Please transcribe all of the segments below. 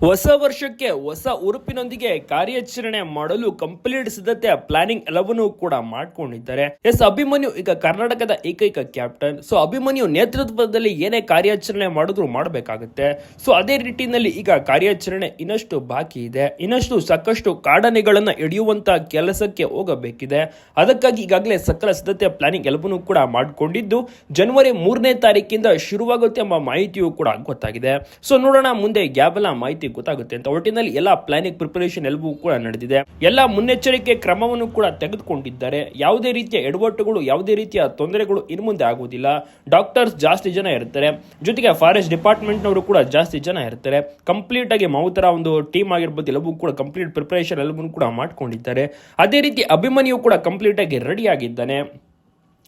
ಹೊಸ ವರ್ಷಕ್ಕೆ ಹೊಸ ಉರುಪಿನೊಂದಿಗೆ ಕಾರ್ಯಾಚರಣೆ ಮಾಡಲು ಕಂಪ್ಲೀಟ್ ಸಿದ್ಧತೆ ಪ್ಲಾನಿಂಗ್ ಎಲ್ಲವನ್ನೂ ಕೂಡ ಮಾಡ್ಕೊಂಡಿದ್ದಾರೆ. ಎಸ್, ಅಭಿಮನ್ಯು ಈಗ ಕರ್ನಾಟಕದ ಏಕೈಕ ಕ್ಯಾಪ್ಟನ್ ಸೊ ಅಭಿಮನ್ಯು ನೇತೃತ್ವದಲ್ಲಿ ಏನೇ ಕಾರ್ಯಾಚರಣೆ ಮಾಡಿದ್ರು ಮಾಡಬೇಕಾಗುತ್ತೆ. ಸೊ ಅದೇ ರೀತಿಯಲ್ಲಿ ಈಗ ಕಾರ್ಯಾಚರಣೆ ಇನ್ನಷ್ಟು ಬಾಕಿ ಇದೆ. ಇನ್ನಷ್ಟು ಸಾಕಷ್ಟು ಕಾಡನೆಗಳನ್ನ ಹಿಡಿಯುವಂತ ಕೆಲಸಕ್ಕೆ ಹೋಗಬೇಕಿದೆ. ಅದಕ್ಕಾಗಿ ಈಗಾಗಲೇ ಸಕಲ ಸಿದ್ಧತೆ ಪ್ಲಾನಿಂಗ್ ಎಲ್ಲವನ್ನೂ ಕೂಡ ಮಾಡಿಕೊಂಡಿದ್ದು ಜನವರಿ ಮೂರನೇ ತಾರೀಕಿಂದ ಶುರುವಾಗುತ್ತೆ ಎಂಬ ಮಾಹಿತಿಯೂ ಕೂಡ ಗೊತ್ತಾಗಿದೆ. ಸೊ ನೋಡೋಣ ಮುಂದೆ ಯಾವೆಲ್ಲ ಮಾಹಿತಿ ಗೊತ್ತಾಗುತ್ತೆ ಅಂತ ಒಟ್ಟಿನಲ್ಲಿ ಎಲ್ಲ ಪ್ಲಾನಿಂಗ್ ಪ್ರಿಪರೇಷನ್ ಎಲ್ಲವೂ ಕೂಡ ನಡೆದಿದೆ. ಎಲ್ಲ ಮುನ್ನೆಚ್ಚರಿಕೆ ಕ್ರಮವನ್ನು ಕೂಡ ತೆಗೆದುಕೊಂಡಿದ್ದಾರೆ. ಯಾವುದೇ ರೀತಿಯ ಎಡವಟ್ಟುಗಳು, ಯಾವುದೇ ರೀತಿಯ ತೊಂದರೆಗಳು ಇನ್ನು ಮುಂದೆ ಆಗುವುದಿಲ್ಲ. ಡಾಕ್ಟರ್ಸ್ ಜಾಸ್ತಿ ಜನ ಇರ್ತಾರೆ. ಜೊತೆಗೆ ಫಾರೆಸ್ಟ್ ಡಿಪಾರ್ಟ್ಮೆಂಟ್ನವರು ಕೂಡ ಜಾಸ್ತಿ ಜನ ಇರ್ತಾರೆ. ಕಂಪ್ಲೀಟ್ ಆಗಿ ಮೌತರ ಒಂದು ಟೀಮ್ ಆಗಿರ್ಬೋದು, ಎಲ್ಲವೂ ಕೂಡ ಕಂಪ್ಲೀಟ್ ಪ್ರಿಪರೇಷನ್ ಎಲ್ಲವೂ ಕೂಡ ಮಾಡ್ಕೊಂಡಿದ್ದಾರೆ. ಅದೇ ರೀತಿ ಅಭಿಮನ್ಯು ಕೂಡ ಕಂಪ್ಲೀಟ್ ಆಗಿ ರೆಡಿ ಆಗಿದ್ದಾನೆ.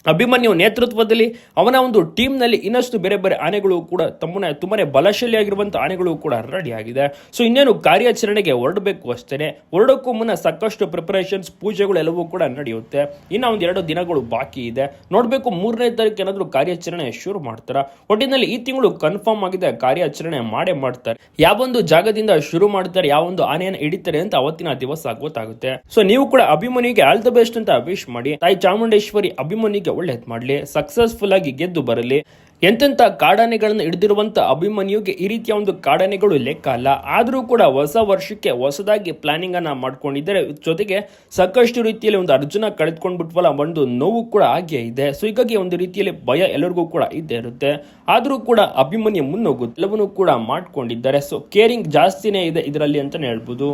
ಅಭಿಮನ್ಯು ನೇತೃತ್ವದಲ್ಲಿ ಅವನ ಒಂದು ಟೀಮ್ನಲ್ಲಿ ಇನ್ನಷ್ಟು ಬೇರೆ ಬೇರೆ ಆನೆಗಳು ಕೂಡ ತಮ್ಮನ್ನ ತುಂಬಾನೇ ಬಲಶಾಲಿಯಾಗಿರುವಂಥ ಆನೆಗಳು ಕೂಡ ರೆಡಿ ಆಗಿದೆ. ಸೊ ಇನ್ನೇನು ಕಾರ್ಯಾಚರಣೆಗೆ ಹೊರಡಬೇಕು ಅಷ್ಟೇ ಹೊರಡೋಕ್ಕೂ ಮುನ್ನ ಸಾಕಷ್ಟು ಪ್ರಿಪರೇಷನ್ಸ್ ಪೂಜೆಗಳು ಎಲ್ಲವೂ ಕೂಡ ನಡೆಯುತ್ತೆ. ಇನ್ನು ಒಂದು ಎರಡು ದಿನಗಳು ಬಾಕಿ ಇದೆ. ನೋಡಬೇಕು ಮೂರನೇ ತಾರೀಕು ಏನಾದರೂ ಕಾರ್ಯಾಚರಣೆ ಶುರು ಮಾಡ್ತಾರೆ? ಒಟ್ಟಿನಲ್ಲಿ ಈ ತಿಂಗಳು ಕನ್ಫರ್ಮ್ ಆಗಿದೆ, ಕಾರ್ಯಾಚರಣೆ ಮಾಡೇ ಮಾಡ್ತಾರೆ. ಯಾವೊಂದು ಜಾಗದಿಂದ ಶುರು ಮಾಡ್ತಾರೆ, ಯಾವೊಂದು ಆನೆಯನ್ನು ಹಿಡಿತಾರೆ ಅಂತ ಅವತ್ತಿನ ದಿವಸ ಗೊತ್ತಾಗುತ್ತೆ. ಸೊ ನೀವು ಕೂಡ ಅಭಿಮನ್ಯುಗೆ ಆಲ್ ದ ಬೆಸ್ಟ್ ಅಂತ ವಿಶ್ ಮಾಡಿ. ತಾಯಿ ಚಾಮುಂಡೇಶ್ವರಿ ಅಭಿಮನ್ಯುಗೆ ಒಳ್ಳೇದ್ ಮಾಡಲಿ ಸಕ್ಸಸ್ಫುಲ್ ಆಗಿ ಗೆದ್ದು ಬರಲಿ. ಎಂತೆಂಥ ಕಾಡಾನೆಗಳನ್ನು ಹಿಡಿದಿರುವಂಥ ಅಭಿಮನ್ಯುಗೆ ಈ ರೀತಿಯ ಒಂದು ಕಾಡಾನೆಗಳು ಲೆಕ್ಕ ಅಲ್ಲ. ಆದರೂ ಕೂಡ ಹೊಸ ವರ್ಷಕ್ಕೆ ಹೊಸದಾಗಿ ಪ್ಲಾನಿಂಗ್ ಅನ್ನ ಮಾಡ್ಕೊಂಡಿದ್ದಾರೆ. ಜೊತೆಗೆ ಸಾಕಷ್ಟು ರೀತಿಯಲ್ಲಿ ಒಂದು ಅರ್ಜುನ ಕಳೆದುಕೊಂಡ್ಬಿಟ್ವಲ್ಲ, ಒಂದು ನೋವು ಕೂಡ ಹಾಗೆ ಇದೆ. ಸೊ ಹೀಗಾಗಿ ಒಂದು ರೀತಿಯಲ್ಲಿ ಭಯ ಎಲ್ಲರಿಗೂ ಕೂಡ ಇದ್ದೇ ಇರುತ್ತೆ. ಆದರೂ ಕೂಡ ಅಭಿಮನ್ಯು ಮುನ್ನೋಗುತ್ತೆ ಎಲ್ಲವನ್ನೂ ಕೂಡ ಮಾಡ್ಕೊಂಡಿದ್ದಾರೆ. ಸೊ ಕೇರಿಂಗ್ ಜಾಸ್ತಿನೇ ಇದೆ ಇದರಲ್ಲಿ ಅಂತಲೇ ಹೇಳ್ಬೋದು.